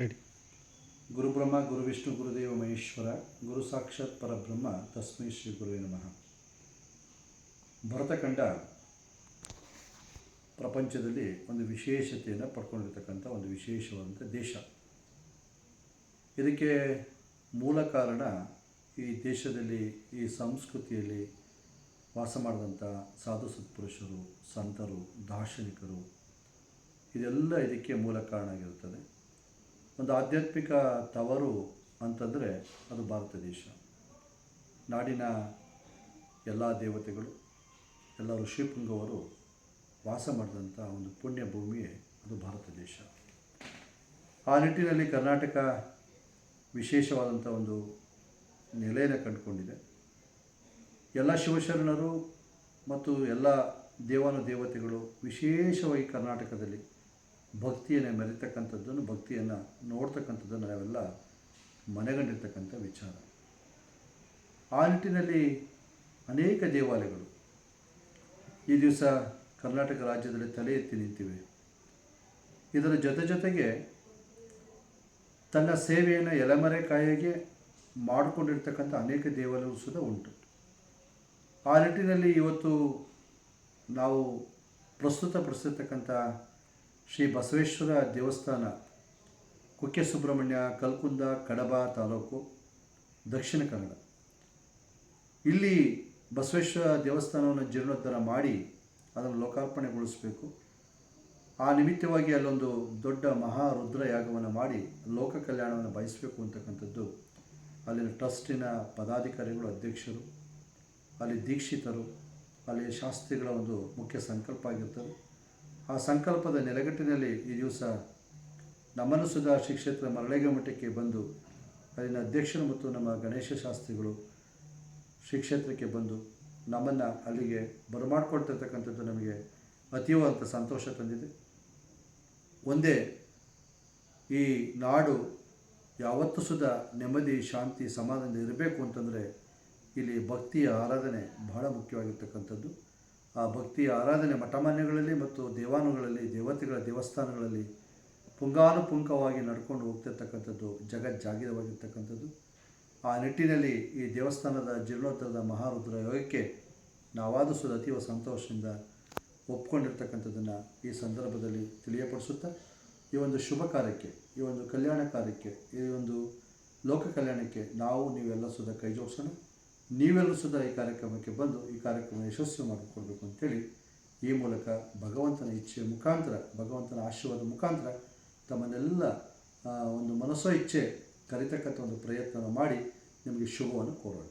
Ready ಗುರುಬ್ರಹ್ಮ, ಗುರುವಿಷ್ಣು, ಗುರುದೇವ, ಮಹೇಶ್ವರ, ಗುರು ಸಾಕ್ಷಾತ್ ಪರಬ್ರಹ್ಮ, ತಸ್ಮೈ ಶ್ರೀ ಗುರುವೇ ನಮಃ. ಭರತಖಂಡ ಪ್ರಪಂಚದಲ್ಲಿ ಒಂದು ವಿಶೇಷತೆಯನ್ನು ಪಡ್ಕೊಂಡಿರ್ತಕ್ಕಂಥ ಒಂದು ವಿಶೇಷವಾದಂಥ ದೇಶ. ಇದಕ್ಕೆ ಮೂಲ ಕಾರಣ ಈ ದೇಶದಲ್ಲಿ, ಈ ಸಂಸ್ಕೃತಿಯಲ್ಲಿ ವಾಸ ಮಾಡಿದಂಥ ಸಾಧು ಸತ್ಪುರುಷರು, ಸಂತರು, ದಾರ್ಶನಿಕರು, ಇದೆಲ್ಲ ಇದಕ್ಕೆ ಮೂಲ ಕಾರಣ ಆಗಿರುತ್ತದೆ. ಒಂದು ಆಧ್ಯಾತ್ಮಿಕ ತವರು ಅಂತಂದರೆ ಅದು ಭಾರತ ದೇಶ. ನಾಡಿನ ಎಲ್ಲ ದೇವತೆಗಳು ಎಲ್ಲ ಋಷಿಪುಂಗವರು ವಾಸ ಮಾಡಿದಂಥ ಒಂದು ಪುಣ್ಯ ಭೂಮಿಯೇ ಅದು ಭಾರತ ದೇಶ. ಆ ನಿಟ್ಟಿನಲ್ಲಿ ಕರ್ನಾಟಕ ವಿಶೇಷವಾದಂಥ ಒಂದು ನೆಲೆಯನ್ನು ಕಂಡುಕೊಂಡಿದೆ. ಎಲ್ಲ ಶಿವಶರಣರು ಮತ್ತು ಎಲ್ಲ ದೇವಾನು ದೇವತೆಗಳು ವಿಶೇಷವಾಗಿ ಕರ್ನಾಟಕದಲ್ಲಿ ಭಕ್ತಿಯನ್ನು ಮೆರಿತಕ್ಕಂಥದ್ದನ್ನು, ಭಕ್ತಿಯನ್ನು ನೋಡ್ತಕ್ಕಂಥದ್ದನ್ನು ನಾವೆಲ್ಲ ಮನೆಗಂಡಿರ್ತಕ್ಕಂಥ ವಿಚಾರ. ಆ ನಿಟ್ಟಿನಲ್ಲಿ ಅನೇಕ ದೇವಾಲಯಗಳು. ಈ ದಿವಸ ಕರ್ನಾಟಕ ರಾಜ್ಯದಲ್ಲಿ ತಲೆ ಎತ್ತಿ ನಿಂತಿವೆ. ಇದರ ಜೊತೆ ಜೊತೆಗೆ ತನ್ನ ಸೇವೆಯನ್ನು ಎಲೆಮರೆಕಾಯಿಗೆ ಮಾಡಿಕೊಂಡಿರ್ತಕ್ಕಂಥ ಅನೇಕ ದೇವಾಲಯಗಳು ಸುದ ಉಂಟು. ಆ ನಿಟ್ಟಿನಲ್ಲಿ ಇವತ್ತು ನಾವು ಪ್ರಸ್ತುತಪಡಿಸಿರ್ತಕ್ಕಂಥ ಶ್ರೀ ಬಸವೇಶ್ವರ ದೇವಸ್ಥಾನ ಕುಕ್ಕೆ ಸುಬ್ರಹ್ಮಣ್ಯ ಕಲ್ಕುಂದ ಕಡಬ ತಾಲೂಕು ದಕ್ಷಿಣ ಕನ್ನಡ. ಇಲ್ಲಿ ಬಸವೇಶ್ವರ ದೇವಸ್ಥಾನವನ್ನು ಜೀರ್ಣೋದ್ಧಾರ ಮಾಡಿ ಅದನ್ನು ಲೋಕಾರ್ಪಣೆಗೊಳಿಸಬೇಕು. ಆ ನಿಮಿತ್ತವಾಗಿ ಅಲ್ಲೊಂದು ದೊಡ್ಡ ಮಹಾ ರುದ್ರ ಯಾಗವನ್ನು ಮಾಡಿ ಲೋಕ ಕಲ್ಯಾಣವನ್ನು ಬಯಸಬೇಕು ಅಂತಕ್ಕಂಥದ್ದು ಅಲ್ಲಿನ ಟ್ರಸ್ಟಿನ ಪದಾಧಿಕಾರಿಗಳು, ಅಧ್ಯಕ್ಷರು, ಅಲ್ಲಿ ದೀಕ್ಷಿತರು, ಅಲ್ಲಿ ಶಾಸ್ತ್ರಿಗಳ ಒಂದು ಮುಖ್ಯ ಸಂಕಲ್ಪ ಆಗಿರ್ತದೆ. ಆ ಸಂಕಲ್ಪದ ನೆಲೆಗಟ್ಟಿನಲ್ಲಿ ಈ ದಿವಸ ನಮ್ಮನ್ನು ಸುಧಾ ಶ್ರೀ ಕ್ಷೇತ್ರ ಮಠಕ್ಕೆ ಬಂದು ಅಲ್ಲಿನ ಅಧ್ಯಕ್ಷರು ಮತ್ತು ನಮ್ಮ ಗಣೇಶ ಶಾಸ್ತ್ರಿಗಳು ಶ್ರೀ ಕ್ಷೇತ್ರಕ್ಕೆ ಬಂದು ನಮ್ಮನ್ನು ಅಲ್ಲಿಗೆ ಬರಮಾಡ್ಕೊಳ್ತಿರ್ತಕ್ಕಂಥದ್ದು ನಮಗೆ ಅತೀವಂಥ ಸಂತೋಷ ತಂದಿದೆ. ಒಂದೇ ಈ ನಾಡು ಯಾವತ್ತೂ ಸುಧಾ ನೆಮ್ಮದಿ, ಶಾಂತಿ ಸಮಾಧಾನ ಇರಬೇಕು ಅಂತಂದರೆ ಇಲ್ಲಿ ಭಕ್ತಿಯ ಆರಾಧನೆ ಬಹಳ ಮುಖ್ಯವಾಗಿರ್ತಕ್ಕಂಥದ್ದು. ಆ ಭಕ್ತಿಯ ಆರಾಧನೆ ಮಠಮಾನ್ಯಗಳಲ್ಲಿ ಮತ್ತು ದೇವಾನುಗಳಲ್ಲಿ ದೇವತೆಗಳ ದೇವಸ್ಥಾನಗಳಲ್ಲಿ ಪುಂಗಾನುಪುಂಖವಾಗಿ ನಡ್ಕೊಂಡು ಹೋಗ್ತಿರ್ತಕ್ಕಂಥದ್ದು, ಜಗಜ್ಜಾಗಿರವಾಗಿರ್ತಕ್ಕಂಥದ್ದು. ಆ ನಿಟ್ಟಿನಲ್ಲಿ ಈ ದೇವಸ್ಥಾನದ ಜೀರ್ಣೋತ್ತರದ ಮಹಾರುದ್ರ ಯೋಗಕ್ಕೆ ನಾವಾದ ಸುದ ಅತೀವ ಸಂತೋಷದಿಂದ ಒಪ್ಕೊಂಡಿರ್ತಕ್ಕಂಥದ್ದನ್ನು ಈ ಸಂದರ್ಭದಲ್ಲಿ ತಿಳಿಯಪಡಿಸುತ್ತಾ, ಈ ಒಂದು ಶುಭ ಕಾರ್ಯಕ್ಕೆ, ಈ ಒಂದು ಕಲ್ಯಾಣ ಕಾರ್ಯಕ್ಕೆ, ಈ ಒಂದು ಲೋಕ ಕಲ್ಯಾಣಕ್ಕೆ ನಾವು ನೀವೆಲ್ಲ ಸುದ ಕೈ ಜೋಡಿಸೋಣ ನೀವೆಲ್ಲರೂ ಸುದ ಈ ಕಾರ್ಯಕ್ರಮಕ್ಕೆ ಬಂದು ಈ ಕಾರ್ಯಕ್ರಮ ಯಶಸ್ವಿ ಮಾಡಿಕೊಡ್ಬೇಕು ಅಂತೇಳಿ ಈ ಮೂಲಕ ಭಗವಂತನ ಇಚ್ಛೆಯ ಮುಖಾಂತರ, ಭಗವಂತನ ಆಶೀರ್ವಾದ ಮುಖಾಂತರ ತಮ್ಮನ್ನೆಲ್ಲ ಒಂದು ಮನಸ್ಸೋ ಇಚ್ಛೆ ಕರಿತಕ್ಕಂಥ ಒಂದು ಪ್ರಯತ್ನ ಮಾಡಿ ನಿಮಗೆ ಶುಭವನ್ನು ಕೋರೋಣ.